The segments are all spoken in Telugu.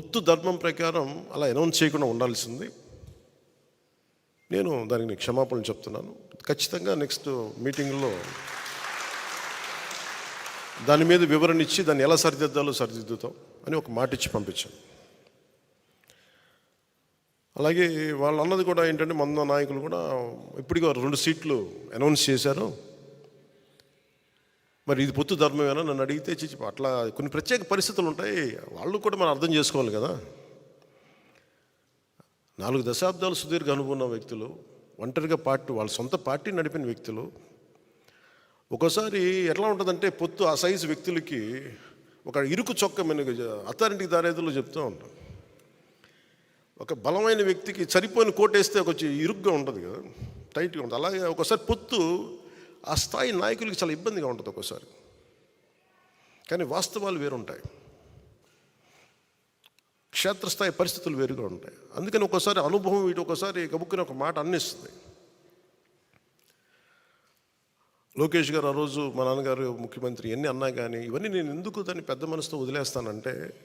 బొత్తు ధర్మం ప్రకారం అలా అనౌన్స్ చేయకుండా ఉండాల్సింది. నేను దానికి క్షమాపణలు చెప్తున్నాను. ఖచ్చితంగా నెక్స్ట్ మీటింగ్లో దాని మీద వివరణ ఇచ్చి దాన్ని ఎలా సరిదిద్దాలో సరిదిద్దుతాం అని ఒక మాట ఇచ్చి పంపించాను. అలాగే వాళ్ళు అన్నది కూడా ఏంటంటే మన నాయకులు కూడా ఇప్పటికీ రెండు సీట్లు అనౌన్స్ చేశారు. మరి ఇది పొత్తు ధర్మమేనా? నన్ను అడిగితే చిచ్చి అట్లా కొన్ని ప్రత్యేక పరిస్థితులు ఉంటాయి. వాళ్ళు కూడా మనం అర్థం చేసుకోవాలి కదా. నాలుగు దశాబ్దాలు సుదీర్ఘ అనుభవం వ్యక్తులు ఒంటరిగా పార్టీ వాళ్ళ సొంత పార్టీ నడిపిన వ్యక్తులు ఒక్కోసారి ఎట్లా ఉంటుందంటే పొత్తు ఆ సైజు వ్యక్తులకి ఒక ఇరుకు చొక్క మన అథారిటీ దారేదులు చెప్తూ ఉంటాం. ఒక బలమైన వ్యక్తికి సరిపోయిన కోటేస్తే కొంచెం ఇరుగ్గా ఉంటుంది కదా. టైట్గా ఉంటుంది. అలాగే ఒకసారి పొత్తు ఆ స్థాయి నాయకులకి చాలా ఇబ్బందిగా ఉంటుంది ఒక్కోసారి. కానీ వాస్తవాలు వేరుంటాయి. క్షేత్రస్థాయి పరిస్థితులు వేరుగా ఉంటాయి. అందుకని ఒక్కోసారి అనుభవం ఇటు ఒకసారి గబుక్కుని ఒక మాట అన్నిస్తుంది. లోకేష్ గారు ఆ రోజు మా నాన్నగారు ముఖ్యమంత్రి ఎన్ని అన్నా కానీ ఇవన్నీ నేను ఎందుకు దాన్ని పెద్ద మనసుతో వదిలేస్తానంటే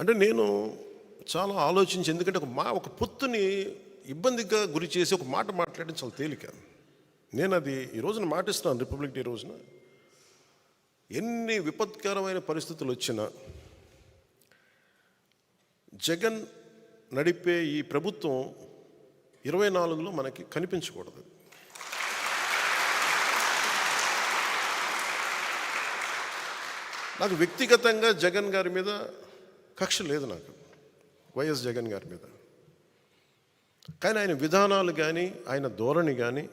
అంటే నేను చాలా ఆలోచించి ఎందుకంటే ఒక మా ఒక పొత్తుని ఇబ్బందిగా గురి చేసి ఒక మాట మాట్లాడడం చాలా తేలిక. నేను అది ఈ రోజున మాటిస్తున్నాను రిపబ్లిక్ డే రోజున. ఎన్ని విపత్కరమైన పరిస్థితులు వచ్చినా జగన్ నడిపే ఈ ప్రభుత్వం ఇరవై నాలుగులో మనకి కనిపించకూడదు. నాకు వ్యక్తిగతంగా జగన్ గారి మీద కక్ష లేదు నాకు. వైఎస్ జగన్ గారి మీద. కానీ ఆయన విధానాలు కానీ ఆయన ధోరణి కానీ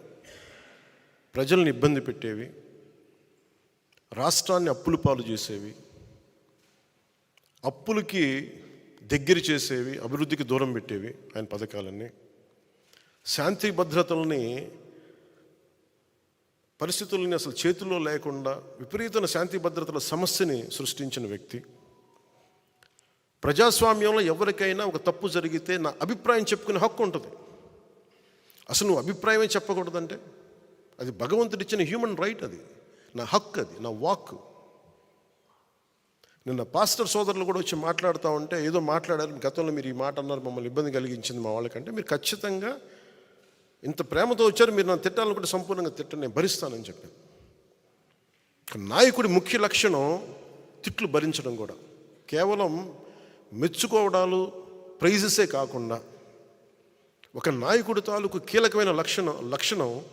ప్రజల్ని ఇబ్బంది పెట్టేవి రాష్ట్రాన్ని అప్పులు పాలు చేసేవి అప్పులకి దగ్గర చేసేవి అభివృద్ధికి దూరం పెట్టేవి ఆయన పథకాలన్నీ. శాంతి భద్రతల్ని పరిస్థితుల్ని అసలు చేతుల్లో లేకుండా విపరీతమైన శాంతి భద్రతల సమస్యని సృష్టించిన వ్యక్తి. ప్రజాస్వామ్యంలో ఎవరికైనా ఒక తప్పు జరిగితే నా అభిప్రాయం చెప్పుకునే హక్కు ఉంటుంది. అసలు నువ్వు అభిప్రాయమే చెప్పకూడదంటే? అది భగవంతుడిచ్చిన హ్యూమన్ రైట్ అది. నా హక్కు అది నా వాక్ నిన్న పాస్టర్ సోదరులు కూడా వచ్చి మాట్లాడుతూ ఉంటే ఏదో మాట్లాడారు గతంలో మీరు ఈ మాట అన్నారు మమ్మల్ని ఇబ్బంది కలిగించింది మా వాళ్ళకంటే. మీరు ఖచ్చితంగా ఇంత ప్రేమతో వచ్చారు మీరు నన్ను తిట్టాలని కూడా సంపూర్ణంగా తిట్టని నేను భరిస్తానని చెప్పాను నాయకుడి ముఖ్య లక్షణం తిట్లు భరించడం కూడా. కేవలం మెచ్చుకోవడాలు ప్రైజెసే కాకుండా ఒక నాయకుడి తాలూకు కీలకమైన లక్షణం లక్షణం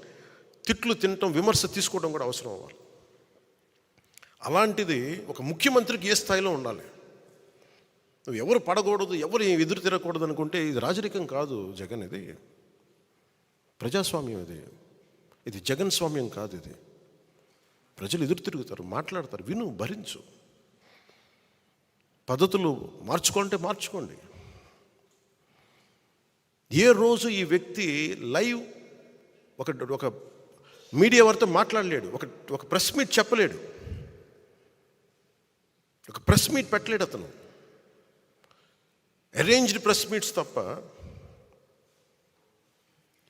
తిట్లు తినటం విమర్శ తీసుకోవడం కూడా అవసరం అవ్వాలి. అలాంటిది ఒక ముఖ్యమంత్రికి ఏ స్థాయిలో ఉండాలి? నువ్వు ఎవరు పడకూడదు ఎవరు ఎదురు తిరగకూడదు అనుకుంటే ఇది రాజరికం కాదు జగన్ ఇది. ప్రజాస్వామ్యం ఇది. ఇది జగన్ స్వామ్యం కాదు ఇది. ప్రజలు ఎదురు తిరుగుతారు మాట్లాడతారు విను భరించు. పద్ధతులు మార్చుకుంటే మార్చుకోండి. ఏ రోజు ఈ వ్యక్తి లైవ్ ఒక ఒక మీడియా వారితో మాట్లాడలేడు ఒక ఒక ప్రెస్ మీట్ చెప్పలేడు. ఒక ప్రెస్ మీట్ పెట్టలేడు అతను. అరేంజ్డ్ ప్రెస్ మీట్స్ తప్ప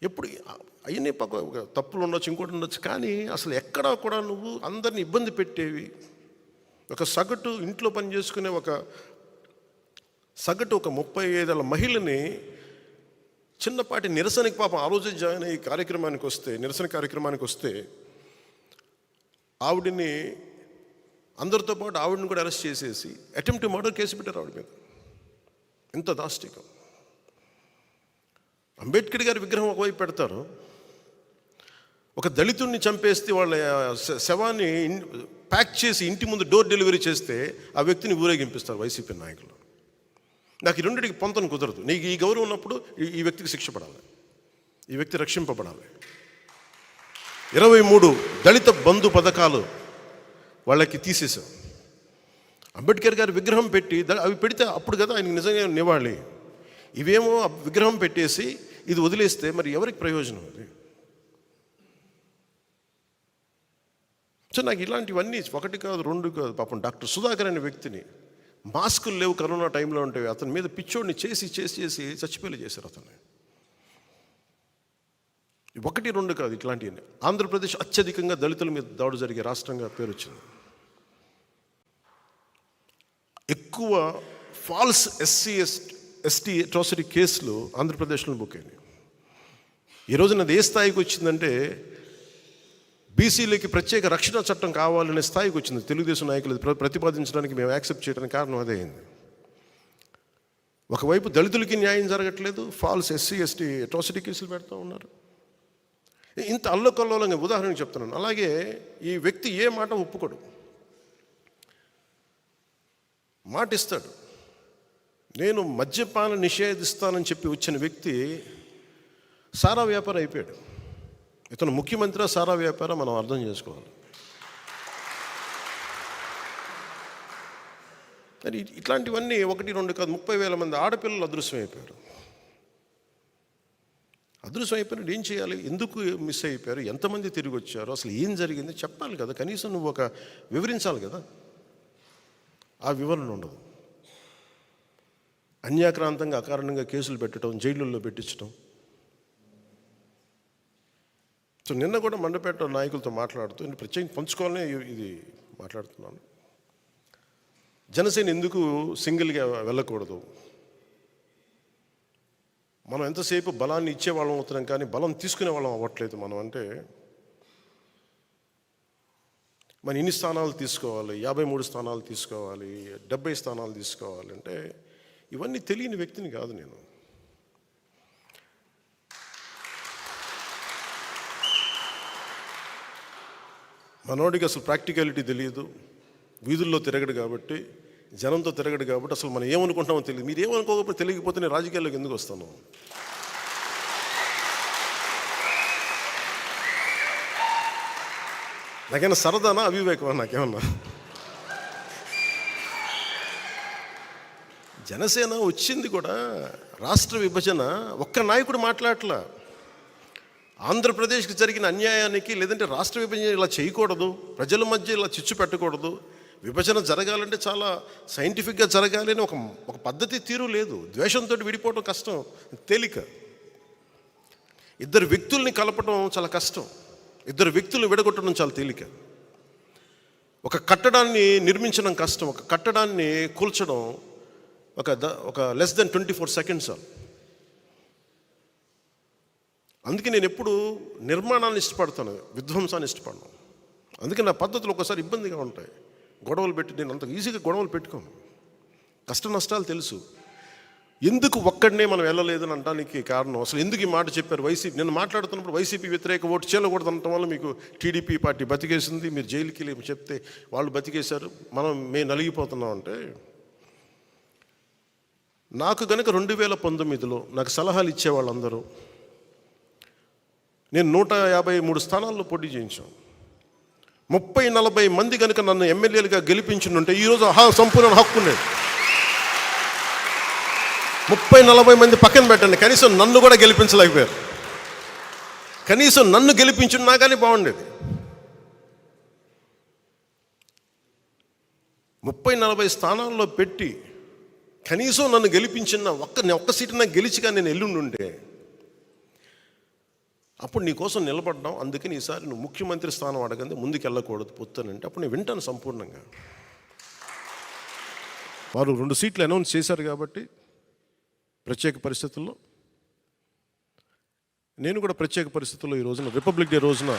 ఎప్పుడు అవన్నీ పక్క తప్పులు ఉండొచ్చు ఇంకోటి ఉండొచ్చు కానీ అసలు ఎక్కడా కూడా నువ్వు అందరిని ఇబ్బంది పెట్టేవి ఒక సగటు ఇంట్లో పని చేసుకునే ఒక సగటు ఒక ముప్పై ఐదేళ్ళ మహిళని చిన్నపాటి నిరసనకి పాపం ఆ జాయిన్ అయ్యి కార్యక్రమానికి వస్తే నిరసన కార్యక్రమానికి వస్తే ఆవిడని అందరితో పాటు ఆవిడని కూడా అరెస్ట్ చేసేసి అటెంప్ట్ మర్డర్ కేసు పెట్టారు ఆవిడ మీద. ఎంత దాష్టికం. అంబేద్కర్ గారి విగ్రహం ఒకవైపు పెడతారు ఒక దళితుడిని చంపేస్తే వాళ్ళ శవాన్ని ప్యాక్ చేసి ఇంటి ముందు డోర్ డెలివరీ చేస్తే ఆ వ్యక్తిని ఊరేగింపిస్తారు వైసీపీ నాయకులు. నాకు ఈ రెండింటికి పొంతను కుదరదు. నీకు ఈ గౌరవం ఉన్నప్పుడు ఈ- వ్యక్తికి శిక్ష పడాలి. ఈ వ్యక్తి రక్షింపబడాలి. ఇరవై మూడు దళిత బంధు పథకాలు వాళ్ళకి తీసేశాం. అంబేద్కర్ గారి విగ్రహం పెట్టి అవి పెడితే అప్పుడు కదా ఆయనకి నిజంగా నివాళి. ఇవేమో విగ్రహం పెట్టేసి ఇది వదిలేస్తే మరి ఎవరికి ప్రయోజనం అది? సో నాకు ఇలాంటివన్నీ ఒకటి కాదు రెండు కాదు పాపం డాక్టర్ సుధాకర్ అనే వ్యక్తిని మాస్కులు లేవు కరోనా టైంలో ఉంటే అతని మీద పిచ్చోడిని చేసి చేసి చేసి చచ్చిపోయి చేశారు అతన్ని. ఒకటి రెండు కాదు ఇట్లాంటివి ఆంధ్రప్రదేశ్ అత్యధికంగా దళితుల మీద దాడు జరిగే రాష్ట్రంగా పేరు వచ్చింది ఎక్కువ false SC S ST atrocity కేసులు ఆంధ్రప్రదేశ్లో బుక్ అయినాయి. ఈ రోజున అది ఏ స్థాయికి వచ్చిందంటే బీసీలకి ప్రత్యేక రక్షణ చట్టం కావాలనే స్థాయికి వచ్చింది. తెలుగుదేశం నాయకులు ప్రతిపాదించడానికి మేము యాక్సెప్ట్ చేయడానికి కారణం అదే అయింది. ఒకవైపు దళితులకి న్యాయం జరగట్లేదు ఫాల్స్ ఎస్సీ ఎస్టీ అట్రాసిటీ కేసులు పెడతా ఉన్నారు. ఇంత అల్లకల్లోలంగా ఉదాహరణకు చెప్తున్నాను. అలాగే ఈ వ్యక్తి ఏ మాట ఒప్పుకోడు. మాట ఇస్తాడు నేను మద్యపాన నిషేధిస్తానని చెప్పి వచ్చిన వ్యక్తి సారా వ్యాపారం అయిపోయాడు. ఇతను ముఖ్యమంత్రి సారా వ్యాపారం మనం అర్థం చేసుకోవాలి. మరి ఇట్లాంటివన్నీ ఒకటి రెండు కాదు ముప్పై వేల మంది ఆడపిల్లలు అదృశ్యం అయిపోయారు. అదృశ్యం అయిపోయినట్టు ఏం చేయాలి? ఎందుకు మిస్ అయిపోయారు? ఎంతమంది తిరిగి వచ్చారు? అసలు ఏం జరిగింది? చెప్పాలి కదా. కనీసం నువ్వు ఒక వివరించాలి కదా. ఆ వివరణ ఉండదు. అన్యాక్రాంతంగా అకారణంగా కేసులు పెట్టడం జైళ్ళల్లో పెట్టించడం సో నిన్న కూడా మండపేట నాయకులతో మాట్లాడుతూ నేను ప్రత్యేకంగా పంచుకోవాలనే ఇది మాట్లాడుతున్నాను. జనసేన ఎందుకు సింగిల్గా వెళ్ళకూడదు? మనం ఎంతసేపు బలాన్ని ఇచ్చే వాళ్ళం అవుతున్నాం కానీ బలం తీసుకునే వాళ్ళం అవ్వట్లేదు మనం అంటే మన ఇన్ని స్థానాలు తీసుకోవాలి? యాభై మూడు స్థానాలు తీసుకోవాలి? డెబ్బై స్థానాలు తీసుకోవాలి అంటే ఇవన్నీ తెలియని వ్యక్తిని కాదు నేను. మనోడికి అసలు ప్రాక్టికాలిటీ తెలియదు. వీధుల్లో తిరగడు కాబట్టి జనంతో తిరగడు కాబట్టి అసలు మనం ఏమనుకుంటామో తెలియదు. మీరు ఏమనుకోకపోతే తెలియకపోతే నేను రాజకీయాల్లోకి ఎందుకు వస్తాను? నాకేమన్నా సరదానా అవివేకమా నాకేమన్నా? జనసేన వచ్చింది కూడా రాష్ట్ర విభజన ఒక్క నాయకుడు మాట్లాడట్లా. ఆంధ్రప్రదేశ్కి జరిగిన అన్యాయానికి లేదంటే రాష్ట్ర విభజన ఇలా చేయకూడదు ప్రజల మధ్య ఇలా చిచ్చు పెట్టకూడదు. విభజన జరగాలంటే చాలా సైంటిఫిక్గా జరగాలి అని ఒక ఒక పద్ధతి తీరు లేదు. ద్వేషంతో విడిపోవడం కష్టం తేలిక. ఇద్దరు వ్యక్తుల్ని కలపడం చాలా కష్టం. ఇద్దరు వ్యక్తులు విడగొట్టడం చాలా తేలిక. ఒక కట్టడాన్ని నిర్మించడం కష్టం ఒక కట్టడాన్ని కూల్చడం ఒక ద ఒక less than twenty four seconds చాలు. అందుకే నేను ఎప్పుడు నిర్మాణాన్ని ఇష్టపడతాను విధ్వంసాన్ని ఇష్టపడను. అందుకే నా పద్ధతులు ఒకసారి ఇబ్బందిగా ఉంటాయి. గొడవలు పెట్టి నేను అంత ఈజీగా గొడవలు పెట్టుకోను. కష్ట నష్టాలు తెలుసు. ఎందుకు ఒక్కడనే మనం వెళ్ళలేదని అనడానికి కారణం. అసలు ఎందుకు ఈ మాట చెప్పారు వైసీపీ? నేను మాట్లాడుతున్నప్పుడు వైసీపీ వ్యతిరేక ఓటు చేయకూడదు అనటం వల్ల మీకు టీడీపీ పార్టీ బతికేసింది. మీరు జైలుకి వెళ్ళి చెప్తే వాళ్ళు బతికేశారు. మనం మేము నలిగిపోతున్నాం అంటే నాకు కనుక రెండు వేల పంతొమ్మిదిలో నాకు సలహాలు ఇచ్చే వాళ్ళందరూ నేను నూట యాభై మూడు స్థానాల్లో పోటీ చేయించాం ముప్పై నలభై మంది కనుక నన్ను ఎమ్మెల్యేలుగా గెలిపించుంటే ఈరోజు హా సంపూర్ణ హక్కు ఉండేది ముప్పై నలభై మంది పక్కన పెట్టండి. కనీసం నన్ను కూడా గెలిపించలేకపోయారు. కనీసం నన్ను గెలిపించున్నా కానీ బాగుండేది. ముప్పై నలభై స్థానాల్లో పెట్టి కనీసం నన్ను గెలిపించిన ఒక్క ఒక్క సీటు నాకు గెలిచిగా నేను ఎల్లుండుంటే అప్పుడు నీ కోసం నిలబడ్డాం అందుకని ఈసారి నువ్వు ముఖ్యమంత్రి స్థానం అడగంది ముందుకు వెళ్ళకూడదు పొత్తానంటే. అప్పుడు నేను వింటాను సంపూర్ణంగా. వారు రెండు సీట్లు అనౌన్స్ చేశారు కాబట్టి ప్రత్యేక పరిస్థితుల్లో. నేను కూడా ప్రత్యేక పరిస్థితుల్లో ఈ రోజున రిపబ్లిక్ డే రోజున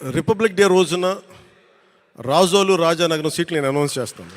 రిపబ్లిక్ డే రోజున రాజోలు రాజానగరం సీట్లు నేను అనౌన్స్ చేస్తాను.